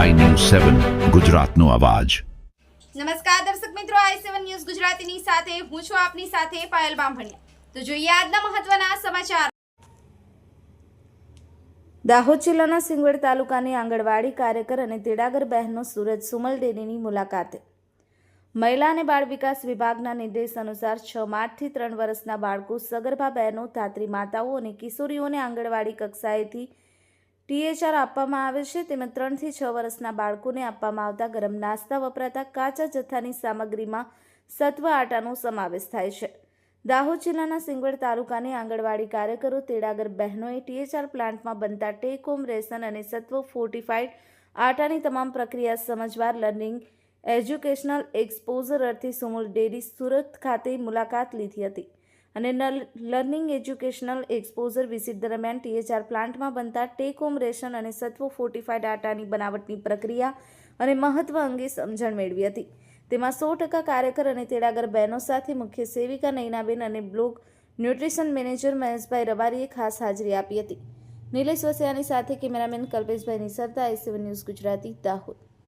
સેવન ગુજરાતનો અવાજ. નમસ્કાર દર્શક મિત્રો આઈ સેવન ન્યૂઝ ગુજરાતીની સાથે હું છું આપની સાથે પાયલ બામભણિયા. તો જોઈએ આજના મહત્વના સમાચાર. દાહોદ જિલ્લાના સિંગવડ તાલુકાની આંગણવાડી કાર્યકર અને તેડાગર બહેનો સુરજ સુમલ ડેરીની મુલાકાતે. મહિલા અને બાળ વિકાસ વિભાગના નિર્દેશ અનુસાર છ માર્ચથી ત્રણ વર્ષના બાળકો સગર્ભા બહેનો ધાત્રી માતાઓ અને કિશોરીઓને આંગણવાડી કક્ષાએથી ટીએચઆર આપવામાં આવે છે. તેમજ ત્રણથી છ વર્ષના બાળકોને આપવામાં આવતા ગરમ નાસ્તા વપરાતા કાચા જથ્થાની સામગ્રીમાં સત્વ આટાનો સમાવેશ થાય છે. દાહોદ જિલ્લાના સિંગવડ તાલુકાની આંગણવાડી કાર્યકરો, તેડાગર બહેનોએ ટીએચઆર પ્લાન્ટમાં બનતા ટેક હોમ રેશન અને સત્વ ફોર્ટિફાઈડ આટાની તમામ પ્રક્રિયા સમજવાર લર્નિંગ એજ્યુકેશનલ એક્સપોઝર અર્થે સુમુલ ડેરી સુરત ખાતે મુલાકાત લીધી હતી. અને લર્નિંગ એજ્યુકેશનલ એક્સપોઝર વિઝિટ દરમિયાન ટીએચઆર પ્લાન્ટમાં બનતા ટેક હોમ રેશન અને સત્વો ફોર્ટિફાઈડ આટાની બનાવટની પ્રક્રિયા અને મહત્વ અંગે સમજણ મેળવી હતી. તેમાં સો ટકા કાર્યકર અને તેડાગર બહેનો સાથે મુખ્ય સેવિકા નૈનાબેન અને બ્લોક ન્યુટ્રિશન મેનેજર મહેશભાઈ રબારીએ ખાસ હાજરી આપી હતી. નિલેશ વસિયાની સાથે cameraman Kalpeshbhai Nisarta I seven news Gujarati, Dahod.